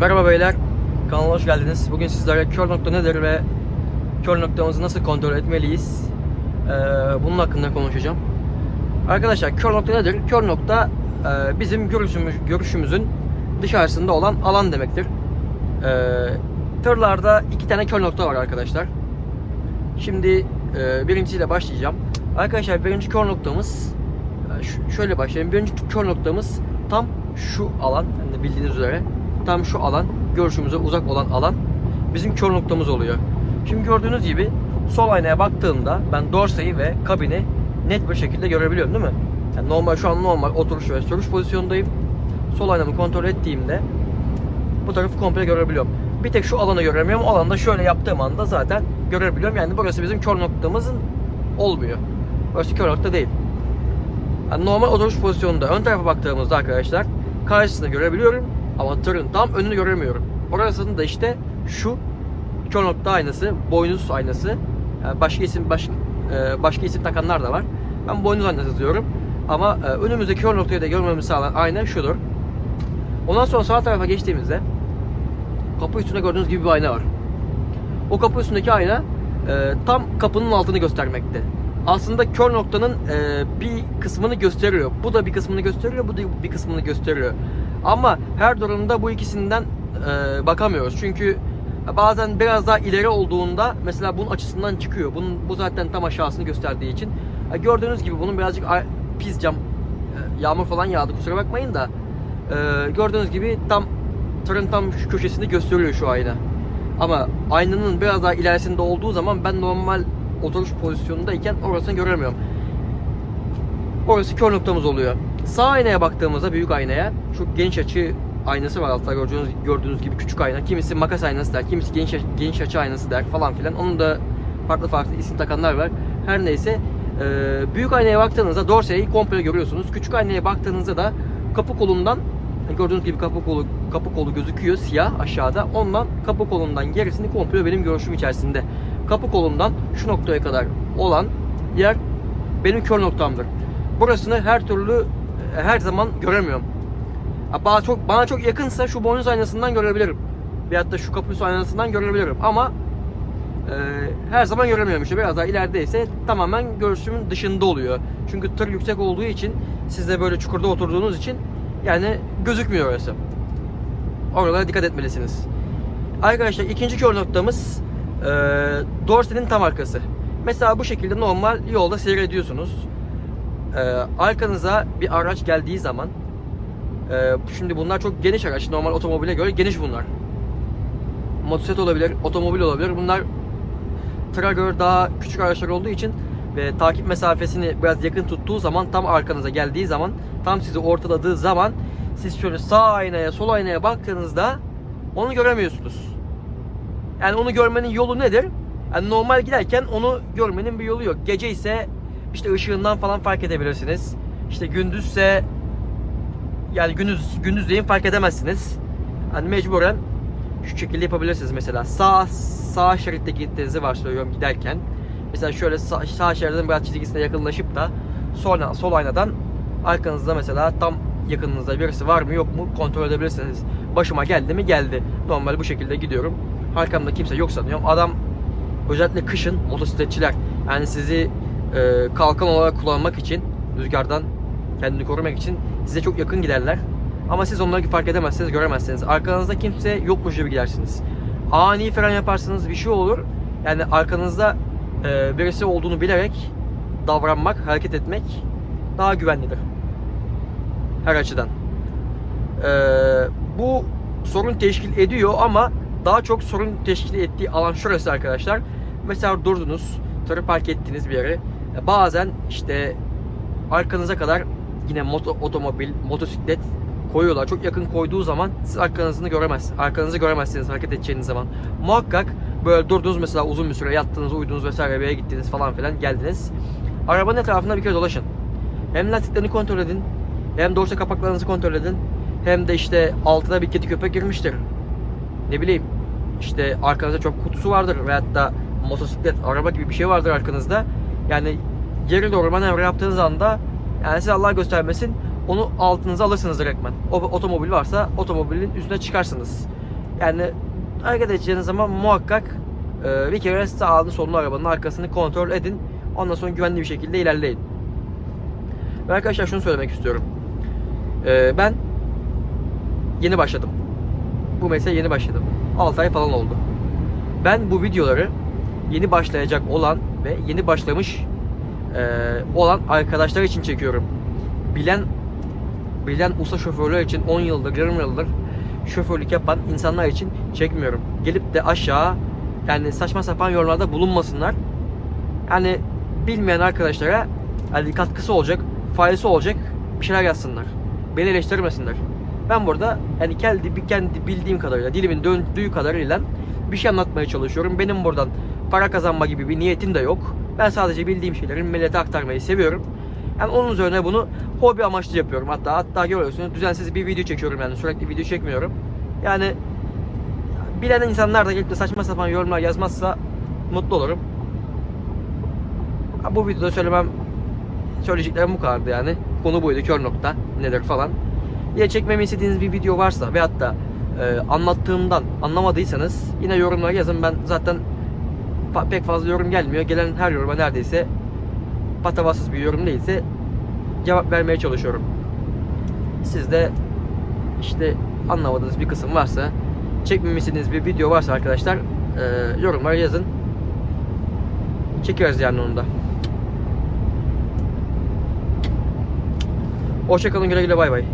Merhaba beyler, kanala hoş geldiniz. Bugün sizlere kör nokta nedir ve kör noktamızı nasıl kontrol etmeliyiz? Ee, bunun hakkında konuşacağım. Arkadaşlar kör nokta nedir? Kör nokta e, bizim görüşümüz, görüşümüzün dışarısında olan alan demektir. Ee, tırlarda iki tane kör nokta var arkadaşlar. Şimdi e, birincisiyle başlayacağım. Arkadaşlar birinci kör noktamız e, şöyle başlayayım. Birinci kör noktamız tam şu alan. Yani bildiğiniz üzere tam şu alan görüşümüze uzak olan alan bizim kör noktamız oluyor. Şimdi gördüğünüz gibi sol aynaya baktığımda ben dorseyi ve kabini net bir şekilde görebiliyorum değil mi? Yani normal şu an normal oturuş ve sürüş pozisyondayım. Sol aynamı kontrol ettiğimde bu tarafı komple görebiliyorum. Bir tek şu alanı göremiyorum. O alanda şöyle yaptığım anda zaten görebiliyorum. Yani burası bizim kör noktamızın olmuyor. Burası kör nokta değil. Yani normal oturuş pozisyonunda ön tarafa baktığımızda arkadaşlar karşısını görebiliyorum ama tırın tam önünü göremiyorum. Orasının da işte şu kör nokta aynası, boynuz aynası. Yani başka isim baş, e, başka isim takanlar da var. Ben boynuz aynası diyorum. Ama e, önümüzdeki kör noktayı da görmemizi sağlayan ayna şudur. Ondan sonra sağ tarafa geçtiğimizde kapı üstünde gördüğünüz gibi bir ayna var. O kapı üstündeki ayna e, tam kapının altını göstermekte. Aslında kör noktanın e, bir kısmını gösteriyor. Bu da bir kısmını gösteriyor, bu da bir kısmını gösteriyor. Ama her durumda bu ikisinden e, bakamıyoruz. Çünkü bazen biraz daha ileri olduğunda mesela bunun açısından çıkıyor. Bunun bu zaten tam aşağısını gösterdiği için. E, gördüğünüz gibi bunun birazcık pis cam e, yağmur falan yağdı kusura bakmayın da e, gördüğünüz gibi tam tırın tam şu köşesini gösteriyor şu ayna. Ama aynanın biraz daha ilerisinde olduğu zaman ben normal oturuş pozisyonundayken orasını göremiyorum. Orası kör noktamız oluyor. Sağ aynaya baktığımızda büyük aynaya şu geniş açı aynası var altta gördüğünüz, gördüğünüz gibi küçük ayna. Kimisi makas aynası der, kimisi geniş, geniş açı aynası der falan filan. Onun da farklı farklı isim takanlar var. Her neyse e, büyük aynaya baktığınızda dorseyi komple görüyorsunuz. Küçük aynaya baktığınızda da kapı kolundan gördüğünüz gibi kapı kolu kapı kolu gözüküyor siyah aşağıda. Ondan kapı kolundan gerisini komple benim görüşüm içerisinde. Kapı kolundan şu noktaya kadar olan yer benim kör noktamdır. Burasını her türlü her zaman göremiyorum. Bana çok bana çok yakınsa şu boynuz aynasından görebilirim. Veyahut da şu kapı üstü aynasından görebilirim. Ama e, her zaman göremiyorum işte. Biraz daha ilerideyse tamamen görüşümün dışında oluyor. Çünkü tır yüksek olduğu için siz de böyle çukurda oturduğunuz için yani gözükmüyor orası. Oralara dikkat etmelisiniz. Arkadaşlar ikinci kör noktamız e, dorsenin tam arkası. Mesela bu şekilde normal yolda seyrediyorsunuz. E, arkanıza bir araç geldiği zaman e, şimdi bunlar çok geniş araç. Normal otomobile göre geniş bunlar. Motosiklet olabilir, otomobil olabilir. Bunlar tıra daha küçük araçlar olduğu için ve takip mesafesini biraz yakın tuttuğu zaman tam arkanıza geldiği zaman tam sizi ortaladığı zaman siz şöyle sağ aynaya sol aynaya baktığınızda onu göremiyorsunuz. Yani onu görmenin yolu nedir? Yani normal giderken onu görmenin bir yolu yok. Gece ise işte ışığından falan fark edebilirsiniz. İşte gündüzse yani gündüz gündüzleyin fark edemezsiniz. Hani mecburen şu şekilde yapabilirsiniz mesela. Sağ sağ şeritte gittiğinizi varsayıyorum giderken. Mesela şöyle sağ, sağ şeridin biraz çizgisine yakınlaşıp da sonra sol aynadan arkanızda mesela tam yakınınızda birisi var mı yok mu kontrol edebilirsiniz. Başıma geldi mi geldi. Normal bu şekilde gidiyorum. Arkamda kimse yok sanıyorum. Adam özellikle kışın motosikletçiler yani sizi e, kalkan olarak kullanmak için rüzgardan kendini korumak için size çok yakın giderler. Ama siz onları fark edemezsiniz, göremezsiniz. Arkanızda kimse yokmuş gibi gidersiniz. Ani fren yaparsınız bir şey olur. Yani arkanızda e, birisi olduğunu bilerek davranmak, hareket etmek daha güvenlidir. Her açıdan. E, bu sorun teşkil ediyor ama daha çok sorun teşkil ettiği alan şurası arkadaşlar. Mesela durdunuz, tırı park ettiniz bir yere. E, Bazen işte arkanıza kadar yine moto, otomobil, motosiklet koyuyorlar. Çok yakın koyduğu zaman siz arkanızı göremez, arkanızı göremezsiniz hareket edeceğiniz zaman. Muhakkak böyle durdunuz mesela uzun bir süre yattınız, uyudunuz vesaire bir yere gittiniz falan filan geldiniz. Arabanın etrafında bir kere dolaşın. Hem lastiklerini kontrol edin, hem dorsa kapaklarınızı kontrol edin. Hem de işte altına bir kedi köpek girmiştir. Ne bileyim işte arkanızda çok kutusu vardır veyahut da motosiklet, araba gibi bir şey vardır arkanızda. Yani geri doğru manevra yaptığınız anda yani size Allah göstermesin onu altınıza alırsınız direktmen. O otomobil varsa otomobilin üstüne çıkarsınız. Yani hareket edeceğiniz zaman muhakkak e, bir kere sağını solunu arabanın arkasını kontrol edin. Ondan sonra güvenli bir şekilde ilerleyin. Ve arkadaşlar şunu söylemek istiyorum. E, ben yeni başladım. Bu mesleğe yeni başladım. 6 ay falan oldu. Ben bu videoları yeni başlayacak olan ve yeni başlamış e, olan arkadaşlar için çekiyorum. Bilen bilen usta şoförler için 10 yıldır, 20 yıldır şoförlük yapan insanlar için çekmiyorum. Gelip de aşağı yani saçma sapan yorumlarda bulunmasınlar. Yani bilmeyen arkadaşlara hani katkısı olacak, faydası olacak bir şeyler yazsınlar. Beni eleştirmesinler. Ben burada yani kendi kendi bildiğim kadarıyla, dilimin döndüğü kadarıyla bir şey anlatmaya çalışıyorum. Benim buradan para kazanma gibi bir niyetim de yok. Ben sadece bildiğim şeyleri millete aktarmayı seviyorum. Yani onun üzerine bunu hobi amaçlı yapıyorum. Hatta hatta görüyorsunuz düzensiz bir video çekiyorum yani sürekli video çekmiyorum. Yani bilen insanlar da gelip de saçma sapan yorumlar yazmazsa mutlu olurum. Bu videoda söylemem söyleyeceklerim bu kadardı yani. Konu buydu kör nokta nedir falan. Ya çekmemi istediğiniz bir video varsa ve hatta e, anlattığımdan anlamadıysanız yine yorumlara yazın. Ben zaten fa- pek fazla yorum gelmiyor. Gelen her yoruma neredeyse patavatsız bir yorum değilse cevap vermeye çalışıyorum. Siz de işte anlamadığınız bir kısım varsa çekmemi istediğiniz bir video varsa arkadaşlar e, yorumlara yazın. Çekiyoruz yani onu da. Hoşçakalın güle güle bay bay.